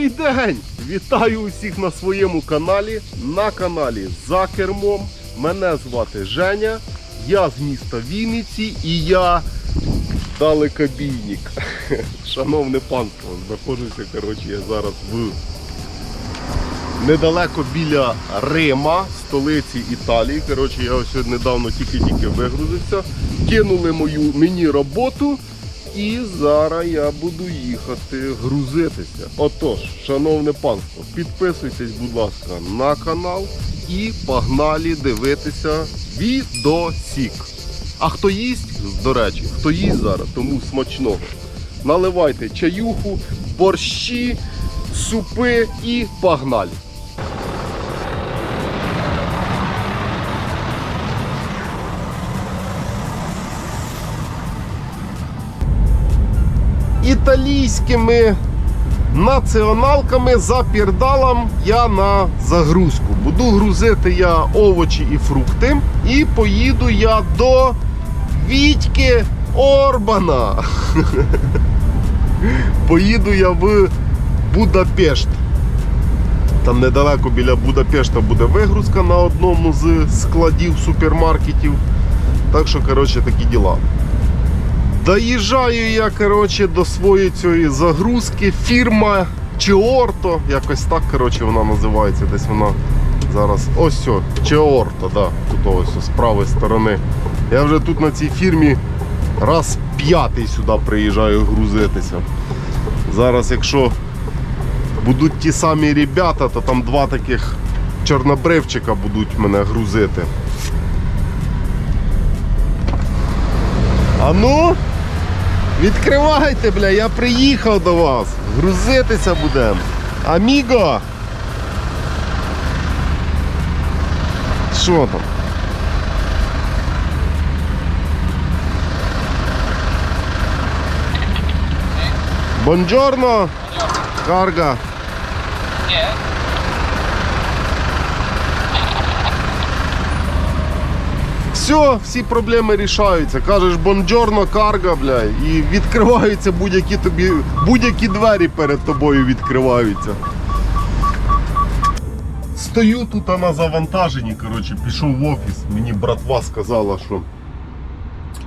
Добрий день! Вітаю усіх на своєму каналі, на каналі За кермом. Мене звати Женя, я з міста Вінниці і я далекобійник. Шановне панство, знаходжуся коротше, я зараз в недалеко біля Рима, столиці Італії. Коротше, я ось недавно тільки-тільки вигрузився. Кинули мою мені роботу. І зараз я буду їхати грузитися. Отож, шановне панство, підписуйтесь, будь ласка, на канал і погнали дивитися відосік. А хто їсть, до речі, хто їсть зараз, тому смачного. Наливайте чаюху, борщі, супи і погнали. Італійськими націоналками за пірдалом я на загрузку. Буду грузити я овочі і фрукти. І поїду я до Вітьки Орбана. Поїду я в Будапешт. Там недалеко біля Будапешта буде вигрузка на одному з складів супермаркетів. Так що, коротше, такі діла. Доїжджаю я коротше, до своєї цієї загрузки. Фірма Чіорто, якось так коротше, вона називається. Десь вона зараз. Ось о, Чіорто, да, тут ось з правої сторони. Я вже тут на цій фірмі раз п'ятий сюди приїжджаю грузитися. Зараз, якщо будуть ті самі ребята, то там два таких чорнобривчика будуть мене грузити. А ну, відкривайте, бля, я приїхав до вас. Грузитися будемо. Аміго. Що там? Бонджорно. Карга. Nie, Все, всі проблеми рішаються. Кажеш бонджорно, карга, бля, і відкриваються будь-які тобі, будь-які двері перед тобою відкриваються. Стою тут на завантаженні, коротше, пішов в офіс. Мені братва сказала, що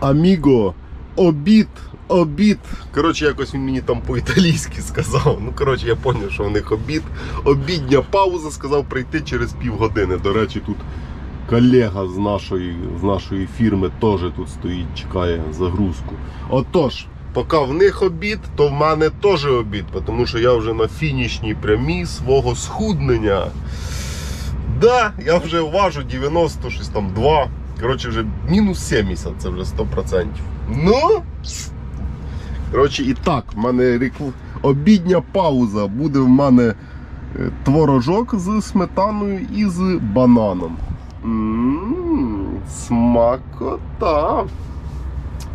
Аміго, обід, обід. Коротше, якось він мені там по-італійськи сказав. Ну, коротше, я зрозумів, що у них обід. Обідня пауза сказав прийти через півгодини. До речі, тут колега з нашої, з нашої фірми теж тут стоїть, чекає загрузку. Отож, поки в них обід, то в мене теж обід, тому що я вже на фінішній прямій свого схуднення. Да, я вже важу 90, щось там 2. Коротше, вже мінус 70, це вже 100%. Ну. Коротше, і так, в мене рекл- обідня пауза. Буде в мене е, творожок з сметаною і з бананом. Ммм, смакота.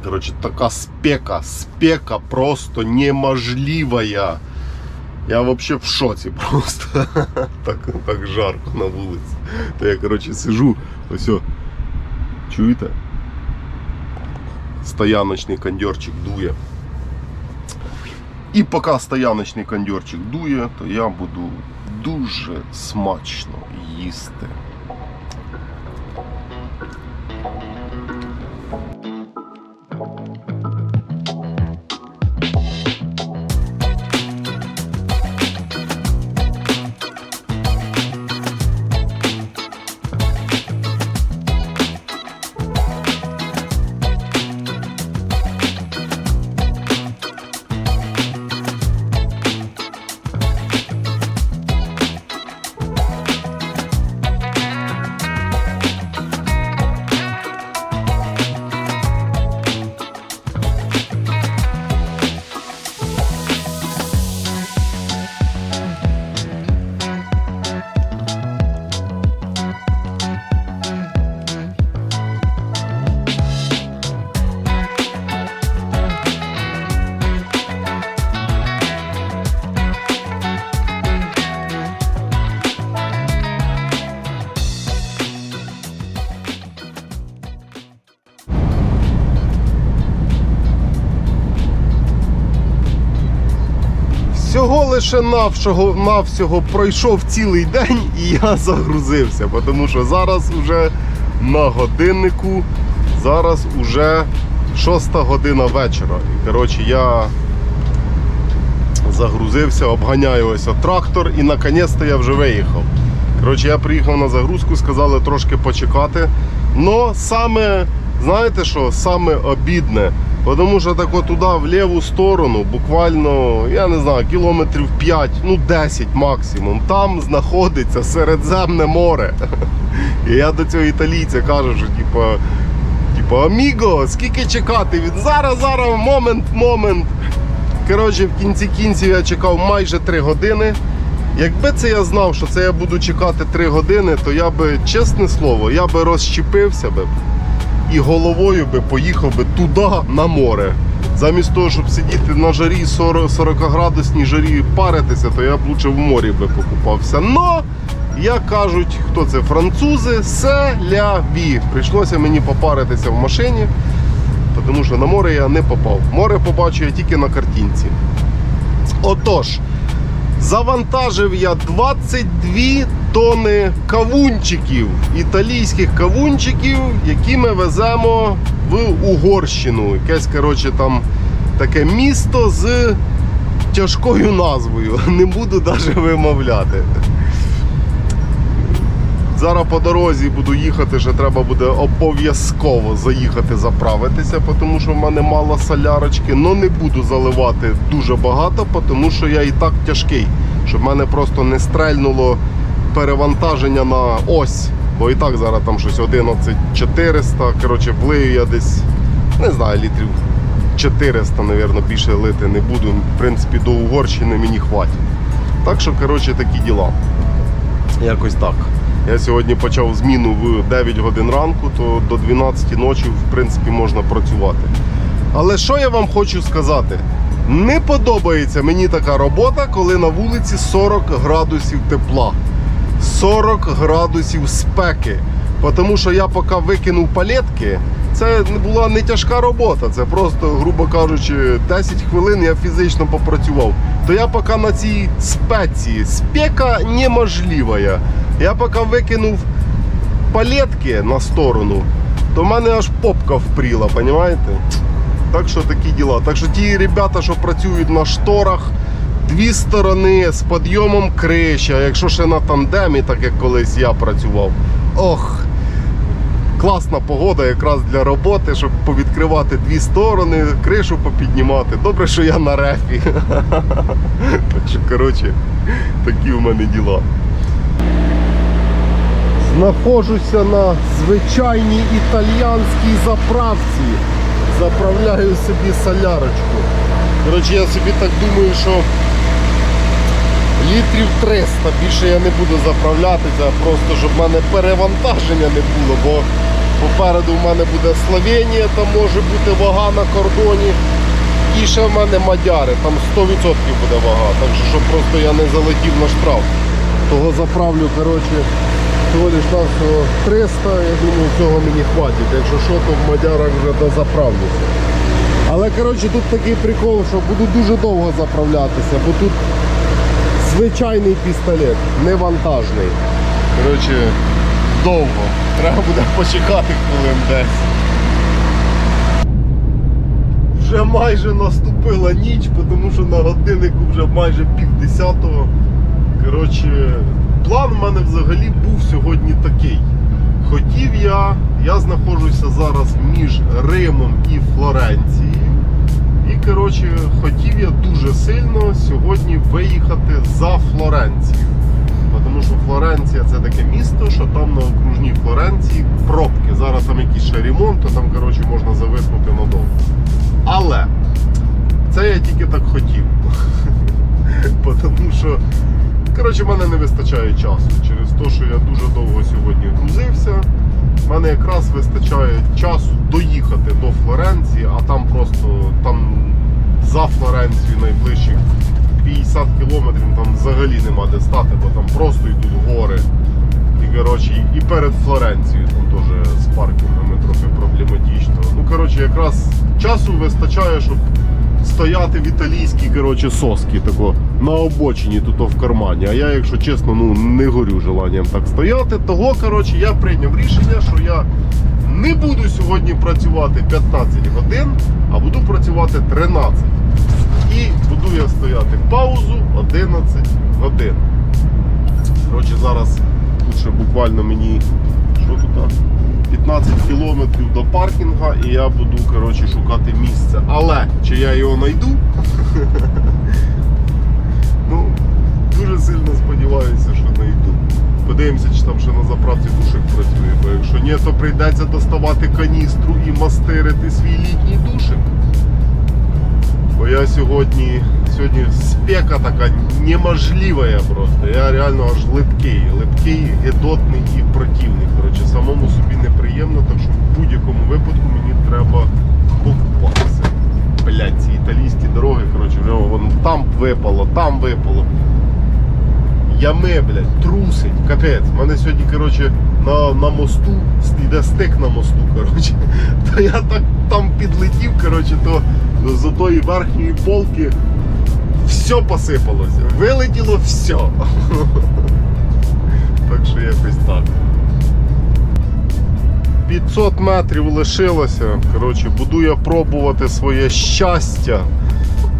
Коротше, така спека, спека просто неможливая. Я вообще в шоці просто. так, так жарко на вулиці. То я, коротше, сижу, ось. о, Чуєте? Стояночний кондьорчик дує. І поки стояночний кондьорчик дує, то я буду дуже смачно їсти. Всього лише навшого, навсього пройшов цілий день і я загрузився, тому що зараз вже на годиннику, зараз уже 6 година вечора. І коротше я загрузився, обганяю ось трактор і наконець-то я вже виїхав. Коротше, я приїхав на загрузку, сказали трошки почекати. Но саме, знаєте що, саме обідне, тому що так туди, в ліву сторону, буквально, я не знаю, кілометрів 5, ну 10 максимум, там знаходиться Середземне море. І я до цього італійця кажу, що типу, типу, Аміго, скільки чекати? Він зараз, зараз, момент, момент. Коротше, в кінці кінців я чекав майже 3 години. Якби це я знав, що це я буду чекати 3 години, то я би, чесне слово, я би розщепився би і головою би поїхав би туди на море. Замість того, щоб сидіти на жарі 40, 40 градусній жарі паритися, то я б лучше в морі би покупався. Но, як кажуть, хто це французи, селяві. Прийшлося мені попаритися в машині, тому що на море я не попав. Море побачу я тільки на картинці. Отож, завантажив я 22 тони кавунчиків, італійських кавунчиків, які ми веземо в Угорщину. Якесь, коротше, там таке місто з тяжкою назвою. Не буду навіть вимовляти. Зараз по дорозі буду їхати, ще треба буде обов'язково заїхати заправитися, тому що в мене мало солярочки. але не буду заливати дуже багато, тому що я і так тяжкий. Щоб мене просто не стрельнуло перевантаження на ось. Бо і так зараз там щось 11400. Коротше, влию я десь, не знаю, літрів 400, мабуть, більше лити не буду. В принципі, до Угорщини мені хватить. Так що, коротше, такі діла. Якось так. Я сьогодні почав зміну в 9 годин ранку, то до 12 ночі в принципі можна працювати. Але що я вам хочу сказати? Не подобається мені така робота, коли на вулиці 40 градусів тепла, 40 градусів спеки. Тому що я поки викинув палетки, це була не тяжка робота, це просто, грубо кажучи, 10 хвилин я фізично попрацював. То я поки на цій спеці, спека неможлива. Я поки викинув палетки на сторону, то в мене аж попка впріла, розумієте? Так що такі діла. Так що ті ребята, що працюють на шторах, дві сторони з підйомом крища, якщо ще на тандемі, так як колись я працював. Ох, класна погода якраз для роботи, щоб повідкривати дві сторони, кришу попіднімати. Добре, що я на рефі. Так що, коротше, такі в мене діла. Знаходжуся на звичайній італіянській заправці. Заправляю собі солярочку. Коротше, я собі так думаю, що літрів 300 більше я не буду заправлятися, просто щоб в мене перевантаження не було, бо попереду в мене буде Словенія, там може бути вага на кордоні. І ще в мене мадяри, там 100% буде вага, так що щоб просто я не залетів на штраф. Того заправлю, коротше, лиш на всього 300, я думаю, цього мені хватить. Якщо що, то в мадярах вже дозаправлюся. Але коротше, тут такий прикол, що буду дуже довго заправлятися, бо тут звичайний пістолет, не вантажний. Коротше, довго. Треба буде почекати хвилин 10. Вже майже наступила ніч, тому що на годиннику вже майже півдесятого. Коротше, план в мене взагалі був сьогодні такий. Хотів я, я знаходжуся зараз між Римом і Флоренцією. І коротше, хотів я дуже сильно сьогодні виїхати за Флоренцію. Тому що Флоренція це таке місто, що там на окружній Флоренції пробки. Зараз там якийсь ще ремонт, то там коротше, можна зависнути надовго. Але це я тільки так хотів. Тому що коротше, в мене не вистачає часу. Через те, що я дуже довго сьогодні грузився. В мене якраз вистачає часу доїхати до Флоренції, а там просто там за Флоренцією найближчих 50 кілометрів там взагалі нема де стати, бо там просто йдуть гори. І, коротше, і перед Флоренцією там теж з паркінгами трохи проблематично. Ну, коротше, якраз часу вистачає, щоб стояти в італійській коротше, соски тако, на обочині тут в кармані. А я, якщо чесно, ну не горю желанням так стояти. Того коротше, я прийняв рішення, що я не буду сьогодні працювати 15 годин, а буду працювати 13. І буду я стояти паузу 11 годин. Коротше, зараз ще буквально мені що тут? А? 15 кілометрів до паркінга і я буду коротше, шукати місце. Але чи я його знайду? ну, дуже сильно сподіваюся, що знайду. Подивимося, чи там ще на заправці душик працює, бо якщо ні, то прийдеться доставати каністру і мастирити свій літній душик. Бо я сьогодні, сьогодні спека така неможлива просто. Я реально аж липкий. Липкий, гидотний і противний. Коротше, самому собі неприємно, так що в будь-якому випадку мені треба покупатися. Блять, ці італійські дороги, коротше, вже вон там випало, там випало. Ями, блядь, трусить, капець. У мене сьогодні, коротше, на, на мосту йде стик на мосту, коротше. То я так там підлетів, коротше, то з отої верхньої полки все посипалося. Вилетіло все. Так що якось так. 500 метрів лишилося. Коротше, буду я пробувати своє щастя.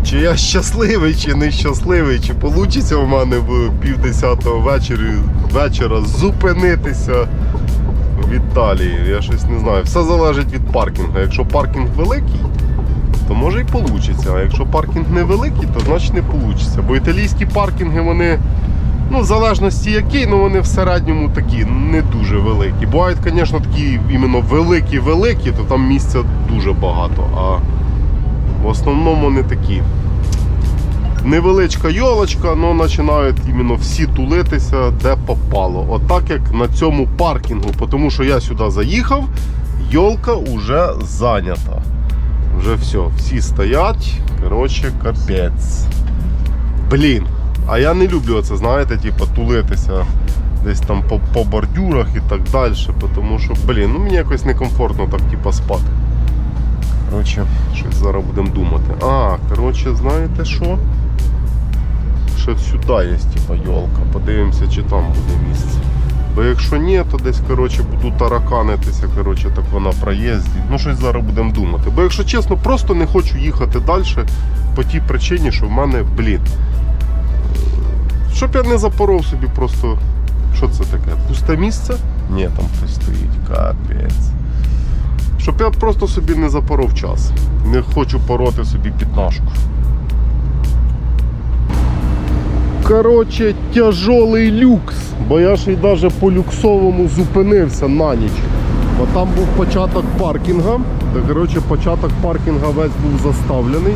Чи я щасливий, чи не щасливий, чи вийде в мене в півдесятого вечора, вечора зупинитися в Італії. Я щось не знаю. Все залежить від паркінгу. Якщо паркінг великий, то може і вийде. А якщо паркінг невеликий, то значить не вийде. Бо італійські паркінги, вони, ну, в залежності які, ну вони в середньому такі не дуже великі. Бувають, звісно, такі іменно великі-великі, то там місця дуже багато. А в основному не такі. Невеличка йолочка, але починають іменно всі тулитися, де попало. Отак як на цьому паркінгу. Тому що я сюди заїхав, йолка вже зайнята. Вже все, всі стоять. Коротше, капець. Блін. А я не люблю це, знаєте, типу, тулитися десь там по, по бордюрах і так далі. Тому що, блін, ну мені якось некомфортно так типу, спати. Коротше, щось зараз будемо думати. А, коротше, знаєте що? Ще сюди є типа йолка. Подивимося, чи там буде місце. Бо якщо ні, то десь коротше, буду тараканитися коротше, так на проїзді. Ну щось зараз будемо думати. Бо якщо чесно, просто не хочу їхати далі по тій причині, що в мене, блін. Щоб я не запоров собі просто. Що це таке? Пусте місце? Ні, там хтось стоїть. Капець. Щоб я просто собі не запоров час. Не хочу пороти собі пітнашку. Коротше, тяжолий люкс, бо я ж і навіть по люксовому зупинився на ніч. Бо там був початок паркінга. Та, коротше, початок паркінга весь був заставлений.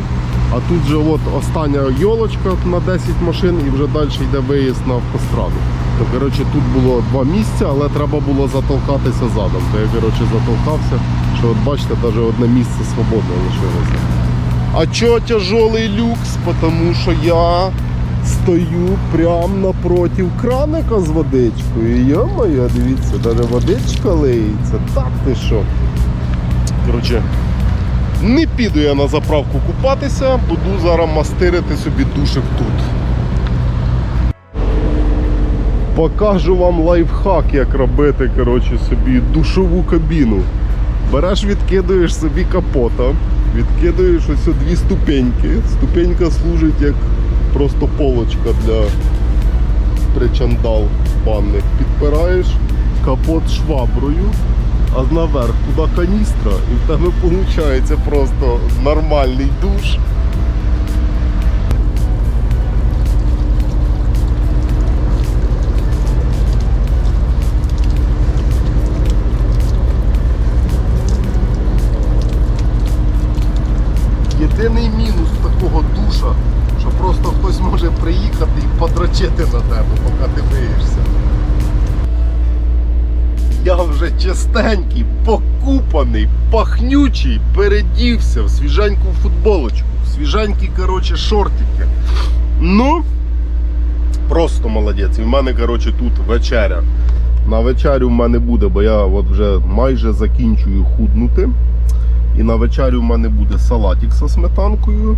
А тут же от остання йолочка на 10 машин і вже далі йде виїзд на автостраду. То коротше, тут було два місця, але треба було затолкатися задом. То я коротше, затолкався, що от бачите, навіть одне місце свободне лишилося. А чого тяжелий люкс? Тому що я стою прямо напротив краника з водичкою. Йо-моє, дивіться, навіть водичка лиється. Так ти що? Коротше, не піду я на заправку купатися, буду зараз мастирити собі душик тут. Покажу вам лайфхак, як робити коротше, собі душову кабіну. Береш, відкидуєш собі капота, відкидуєш ось дві ступеньки. Ступенька служить як просто полочка для причандал банних. Підпираєш капот шваброю, а наверх туди каністра, і в тебе виходить просто нормальний душ. Єдиний мінус такого душа, просто хтось може приїхати і подрочити на тебе, поки ти миєшся. Я вже чистенький, покупаний, пахнючий, передівся в свіженьку футболочку, в свіженькі, коротше, шортики. Ну, просто молодець. І в мене, коротше, тут вечеря. На вечерю в мене буде, бо я от вже майже закінчую худнути. І на вечерю в мене буде салатик зі сметанкою,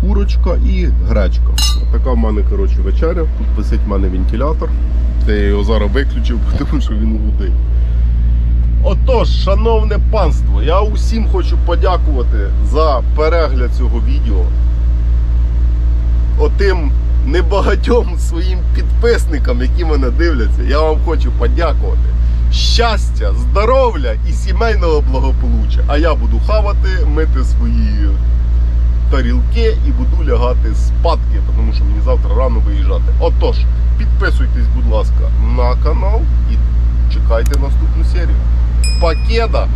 курочка і гречка. Така в мене коротше, вечеря. Тут висить в мене вентилятор. Та я його зараз виключив, тому що він гудить. Отож, шановне панство, я усім хочу подякувати за перегляд цього відео. Отим небагатьом своїм підписникам, які мене дивляться, я вам хочу подякувати. Щастя, здоров'я і сімейного благополуччя. А я буду хавати, мити свої тарілки і буду лягати спадки, тому що мені завтра рано виїжджати. Отож, підписуйтесь, будь ласка, на канал і чекайте наступну серію. Покеда!